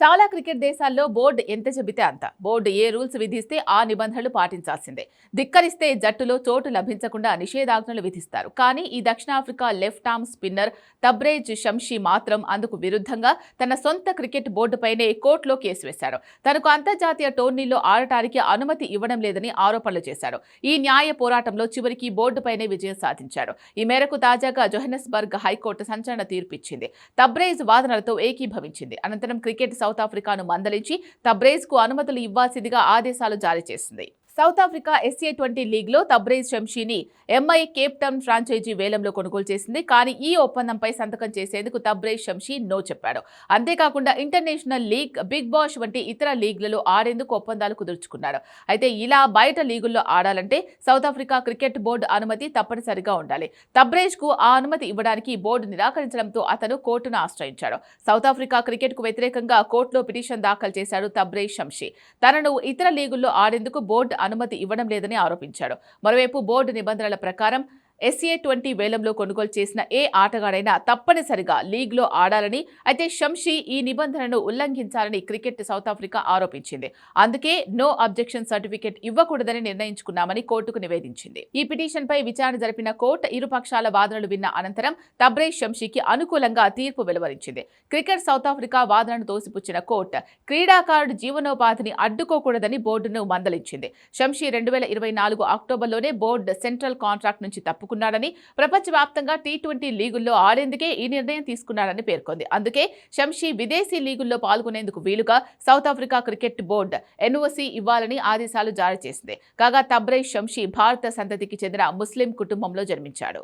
చాలా క్రికెట్ దేశాల్లో బోర్డు ఎంత చెబితే అంత. బోర్డు ఏ రూల్స్ విధిస్తే ఆ నిబంధనలు పాటించాల్సిందే. ధిక్కరిస్తే జట్టులో చోటు లభించకుండా నిషేధాజ్ఞలు విధిస్తారు. కానీ ఈ దక్షిణాఫ్రికా left arm spinner Tabraiz Shamsi మాత్రం అందుకు విరుద్ధంగా తన సొంత క్రికెట్ బోర్డుపైనే కోర్టులో కేసు వేశాడు తనకు అంతర్జాతీయ టోర్నీల్లో ఆడటానికి అనుమతి ఇవ్వడం లేదని ఆరోపణలు చేశాడు ఈ న్యాయ పోరాటంలో చివరికి బోర్డుపైనే విజయం సాధించాడు ఈ మేరకు తాజాగా జోహెనస్బర్గ్ హైకోర్టు సంచలన తీర్పిచ్చింది. తబ్రేజ్ వాదనలతో ఏకీభవించింది. అనంతరం క్రికెట్ సౌత్ ఆఫ్రికాను మందలించి తబ్రేజ్కు అనుమతులు ఇవ్వాల్సిందిగా ఆదేశాలు జారీ చేసింది. సౌత్ ఆఫ్రికా ఎస్ఏ ట్వంటీ లీగ్లో తబ్రేజ్ షంషీని ఎంఐ కేప్ టౌన్ ఫ్రాంచైజీ వేలంలో కొనుగోలు చేసింది. కానీ ఈ ఒప్పందంపై సంతకం చేసేందుకు తబ్రేజ్ షంషీ నో చెప్పాడు. అంతేకాకుండా ఇంటర్నేషనల్ లీగ్ బిగ్ బాష్ వంటి ఇతర లీగ్లలో ఆడేందుకు ఒప్పందాలు కుదుర్చుకున్నాడు. అయితే ఇలా బయట లీగుల్లో ఆడాలంటే సౌత్ ఆఫ్రికా క్రికెట్ బోర్డు అనుమతి తప్పనిసరిగా ఉండాలి. తబ్రేజ్కు ఆ అనుమతి ఇవ్వడానికి బోర్డు నిరాకరించడంతో అతను కోర్టును ఆశ్రయించాడు. సౌత్ ఆఫ్రికా క్రికెట్కు వ్యతిరేకంగా కోర్టులో పిటిషన్ దాఖలు చేశాడు తబ్రేజ్ షంషీ. తనను ఇతర లీగుల్లో ఆడేందుకు బోర్డు అనుమతి ఇవ్వడం లేదని ఆరోపించాడు. మరోవైపు బోర్డు నిబంధనల ప్రకారం ఎస్ఏ ట్వంటీ వేలంలో కొనుగోలు చేసిన ఏ ఆటగాడైనా తప్పనిసరిగా లీగ్లో ఆడాలని అయితే షంషీ ఈ నిబంధనను ఉల్లంఘించాలని క్రికెట్ సౌత్ ఆఫ్రికా ఆరోపించింది. అందుకే నో అబ్జెక్షన్ సర్టిఫికెట్ ఇవ్వకూడదని నిర్ణయించుకున్నామని కోర్టుకు నివేదించింది. ఈ పిటిషన్పై విచారణ జరిపిన కోర్టు ఇరుపక్షాల వాదనలు విన్న అనంతరం తబ్రే షంషీకి అనుకూలంగా తీర్పు వెలువరించింది. క్రికెట్ సౌత్ ఆఫ్రికా వాదనను తోసిపుచ్చిన కోర్టు క్రీడాకారుడు జీవనోపాధిని అడ్డుకోకూడదని బోర్డును మందలించింది. షంషీ రెండు వేల ఇరవై నాలుగు అక్టోబర్లోనే బోర్డు సెంట్రల్ కాంట్రాక్ట్ నుంచి తప్పు ప్రపంచ ప్రపంచవ్యాప్తంగా టీ ట్వంటీ లీగుల్లో ఆడేందుకే ఈ నిర్ణయం తీసుకున్నాడని పేర్కొంది. అందుకే షంషీ విదేశీ లీగుల్లో పాల్గొనేందుకు వీలుగా South Africa cricket board NOC ఇవ్వాలని ఆదేశాలు జారీ చేసింది. కాగా తబ్రై షంషీ భారత సంతతికి చెందిన ముస్లిం కుటుంబంలో జన్మించాడు.